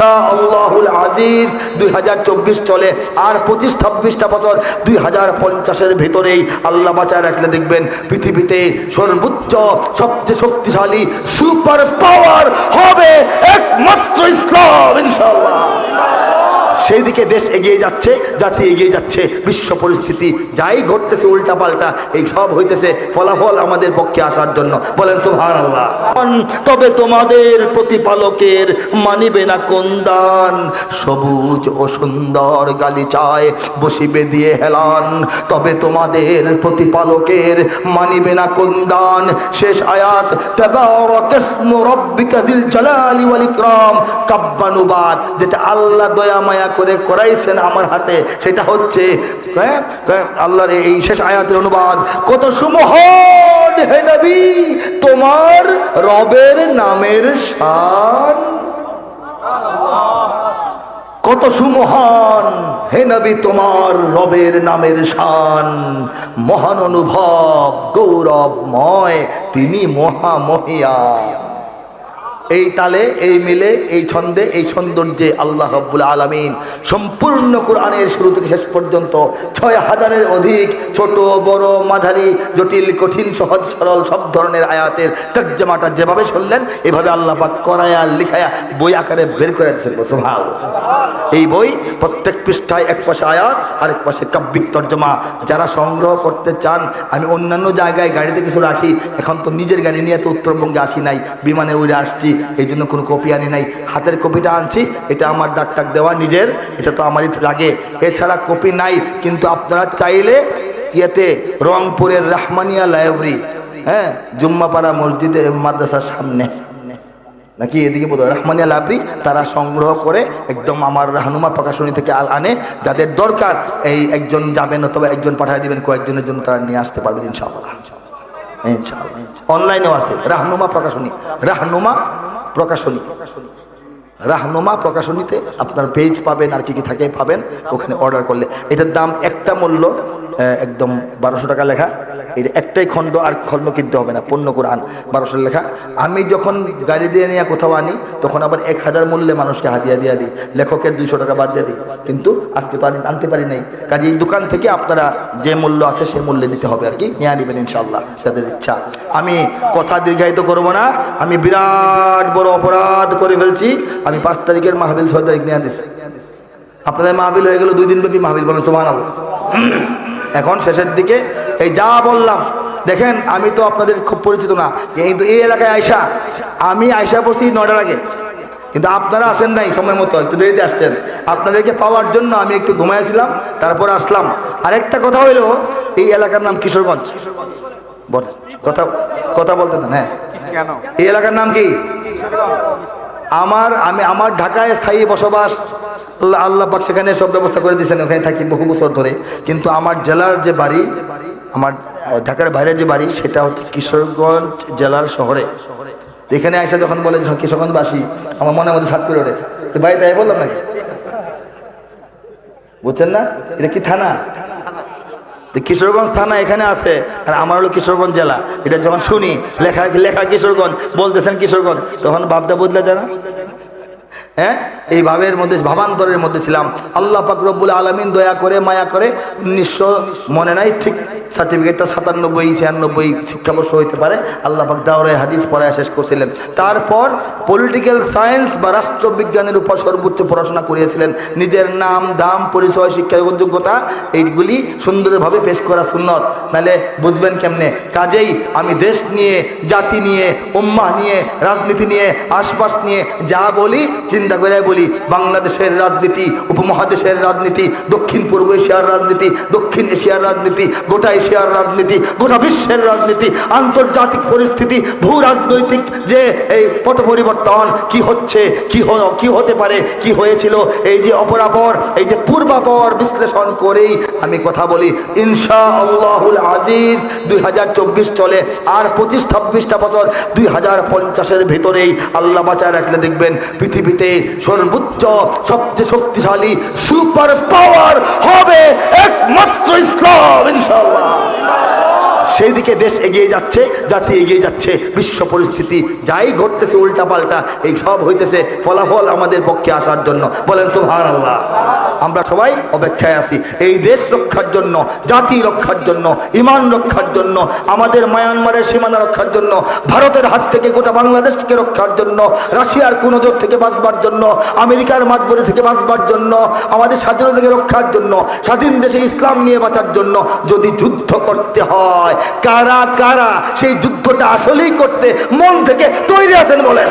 ইনশা আজিজ, দুই হাজার চব্বিশ চলে। আর পঁচিশ, ছাব্বিশটা বছর, দুই হাজার পঞ্চাশের ভেতরেই আল্লাহ বাঁচায় রাখলে দেখবেন পৃথিবীতে সর্বোচ্চ, সবচেয়ে শক্তিশালী সুপার পাওয়ার হবে একমাত্র ইসলাম, ইনশাআল্লাহ। সেই দিকে দেশ এগিয়ে যাচ্ছে, জাতি এগিয়ে যাচ্ছে, বিশ্ব পরিস্থিতি যাই ঘটতেছে উল্টা পাল্টা এই সব হইতেছে ফলাফল আমাদের পক্ষে আসার জন্য। বলেন সুহান আল্লাহ তবে তোমাদের প্রতিপালকের মানিবে না কোন দান? সবুজ ও সুন্দর গালিচায় বসিবে দিয়ে হেলান। তবে তোমাদের প্রতিপালকের মানিবে না কোন দান? শেষ আয়াত তাবারাকাসমু রাব্বিকা যিল জালালি ওয়াল ইকরাম কাব্যানুবাদ যেটা আল্লাহ দয়া মায়া করে করাইছেন আমার হাতে সেটা হচ্ছে হ্যাঁ হ্যাঁ, আল্লাহর এই শেষ আয়াতের অনুবাদ কত সুমহান হে নবী তোমার রবের নামের শান। কত সুমহান হে নবী তোমার রবের নামের শান। মহান অনুভব গৌরবময় তিনি মহামহিয়া। এই তালে, এই মিলে, এই ছন্দে, এই সৌন্দর্যে আল্লাহ রব্বুল আলমিন সম্পূর্ণ কোরআনের শুরু থেকে শেষ পর্যন্ত ছয় হাজারের অধিক ছোট, বড়, মাঝারি, জটিল, কঠিন, সহজ, সরল সব ধরনের আয়াতের তর্জমাটা যেভাবে শুনলেন, এভাবে আল্লাহ করায়া, লিখায়া, বই আকারে বের করে দিচ্ছেন এই বই প্রত্যেক পৃষ্ঠায় এক পাশে আয়াত, আরেক পাশে কাব্যিক তর্জমা। যারা সংগ্রহ করতে চান, আমি অন্যান্য জায়গায় গাড়িতে কিছু রাখি, এখন তো নিজের গাড়ি নিয়ে তো উত্তরবঙ্গে আসি নাই, বিমানে উড়ে আসছি, এই জন্য কোনো কপি আনি নাই। হাতের কপিটা আনছি, এটা আমার ডাক দেওয়া নিজের, এটা তো আমারই লাগে। এছাড়া কপি নাই, কিন্তু আপনারা চাইলে ইয়েতে রংপুরের রাহমানিয়া লাইব্রেরি হ্যাঁ জুম্মাপাড়া মসজিদে মাদ্রাসার সামনে। নাকি এদিকে বোধ রহমানিয়া লাইব্রেরি তারা সংগ্রহ করে একদম আমার হানুমা প্রকাশনী থেকে আল আনে, যাদের দরকার এই একজন যাবেন অথবা একজন পাঠিয়ে দিবেন, কয়েকজনের জন্য তারা নিয়ে আসতে পারবেন ইনশাআল্লাহ। ইনশাআল্লাহ। অনলাইনেও আছে, রাহনুমা প্রকাশনী রাহনুমা প্রকাশনী। রাহনুমা প্রকাশনীতে আপনার পেজ পাবেন আর কি কি থাকে পাবেন, ওখানে অর্ডার করলে। এটার দাম একটা মূল্য একদম বারোশো টাকা লেখা। এটা একটাই খণ্ড আর খণ্ড কিনতে হবে না পণ্য কোরআন। বারোশো লেখা, আমি যখন গাড়ি দিয়ে নিয়ে কোথাও আনি, তখন আবার এক হাজার মূল্যে মানুষকে হাতিয়া দিয়ে দিই, লেখকের দুইশো টাকা বাদ দিয়ে দিই। কিন্তু আজকে তো আমি আনতে পারি নাই। কাজে এই দোকান থেকে আপনারা যে মূল্য আছে সেই মূল্যে নিতে হবে আর কি। নিয়ে নেবেন ইনশাল্লাহ তাদের ইচ্ছা। আমি কথা দীর্ঘায়িত করব না। আমি বিরাট বড় অপরাধ করে ফেলছি। আমি পাঁচ তারিখের মাহবিল ছয় তারিখ নিয়ে দিচ্ছি আপনাদের মাহবিল হয়ে গেল দুই দিন ব্যাপী মাহবিল বলেন সোমান এখন শেষের দিকে এই যা বললাম দেখেন আমি তো আপনাদের খুব পরিচিত না। কিন্তু এই এলাকায় আয়সা আমি আয়সা পড়ছি নটার আগে। কিন্তু আপনারা আসেন নাই সময় মতো একটু দেরিতে আসছেন। আপনাদেরকে পাওয়ার জন্য আমি একটু ঘুমাইছিলাম তারপর আসলাম। আরেকটা কথা হইল এই এলাকার নাম কিশোরগঞ্জ। বল কথা কথা বলতে দেন হ্যাঁ। কেন? এই এলাকার নাম কি? আমার আমি আমার ঢাকায় স্থায়ী বসবাস আল্লাহ আল্লাহ পাক সেখানে সব ব্যবস্থা করে দিয়েছেন ওখানে থাকি বহু বছর ধরে। কিন্তু আমার জেলার যে বাড়ি আমার ঢাকার বাইরে যে বাড়ি, সেটা হচ্ছে কিশোরগঞ্জ জেলার শহরে। এখানে আইসা যখন বলে কিশোরগঞ্জবাসী, আমার মনের মধ্যে সাত করে ওঠে। তো ভাই তাই বললাম নাকি? বুঝছেন না? এটা কি থানা? কিশোরগঞ্জ থানা এখানে আছে, আর আমার হলো কিশোরগঞ্জ জেলা। এটা যখন শুনি, লেখা লেখা কিশোরগঞ্জ, বলতেছেন কিশোরগঞ্জ, তখন ভাবটা বদলে যায় না? হ্যাঁ? এই ভাবের মধ্যে, ভাবান্তরের মধ্যে ছিলাম। আল্লাহ পাক রব্বুল আলমিন দয়া করে, মায়া করে উনিশশো, মনে নাই, ঠিক সার্টিফিকেটটা সাতানব্বই, ছিয়ানব্বই শিক্ষাবর্ষ হইতে পারে। আল্লাহ পাক দাওরে হাদিস পড়ায় শেষ করছিলেন। তারপর পলিটিক্যাল সায়েন্স বা রাষ্ট্রবিজ্ঞানের উপর সর্বোচ্চ পড়াশোনা করিয়েছিলেন। নিজের নাম, দাম, পরিচয়, শিক্ষা, যোগ্যতা, এইগুলি সুন্দরভাবে পেশ করা সুন্নত। নাহলে বুঝবেন কেমনে? কাজেই আমি দেশ নিয়ে, জাতি নিয়ে উম্মা নিয়ে, রাজনীতি নিয়ে, আশপাশ নিয়ে যা বলি, চিন্তা করে বলি। বাংলাদেশের রাজনীতি, উপমহাদেশের রাজনীতি, দক্ষিণ পূর্ব এশিয়ার রাজনীতি, দক্ষিণ এশিয়ার রাজনীতি, গোটা এশিয়ার রাজনীতি, গোটা বিশ্বের রাজনীতি, আন্তর্জাতিক পরিস্থিতি ভূ রাজনৈতিক যে এই পট পরিবর্তন কি হচ্ছে, কি কি হতে পারে, কি হয়েছিল, এই যে অপরাপর, এই যে পূর্বাপর বিশ্লেষণ করেই আমি কথা বলি ইনশা আল্লাহুল আজিজ, দুই হাজার চব্বিশ চলে, আর পঁচিশ ছাব্বিশটা বছর, দুই হাজার পঞ্চাশের ভেতরেই আল্লাহ বাঁচায় রাখলে দেখবেন, পৃথিবীতে সর্বোচ্চ সবচেয়ে শক্তিশালী সুপার পাওয়ার হবে একমাত্র ইসলাম সেই দিকে দেশ এগিয়ে যাচ্ছে, জাতি এগিয়ে যাচ্ছে, বিশ্ব পরিস্থিতি যাই ঘটতেছে উল্টা পাল্টা এই সব হইতেছে ফলাফল আমাদের পক্ষে আসার জন্য। বলেন সুহান আল্লাহ আমরা সবাই অপেক্ষায় আছি। এই দেশ রক্ষার জন্য, জাতি রক্ষার জন্য, ইমান রক্ষার জন্য, আমাদের মায়ানমারের সীমানা রক্ষার জন্য, ভারতের হাত থেকে গোটা বাংলাদেশকে রক্ষার জন্য, রাশিয়ার কুনজর থেকে বাঁচবার জন্য, আমেরিকার মাতবরি থেকে বাঁচবার জন্য, আমাদের স্বাধীনতাকে রক্ষার জন্য, স্বাধীন দেশে ইসলাম নিয়ে বাঁচার জন্য যদি যুদ্ধ করতে হয়, কারা কারা সেই যুদ্ধটা আসলেই করতে মন থেকে তৈরি আছেন বলেন।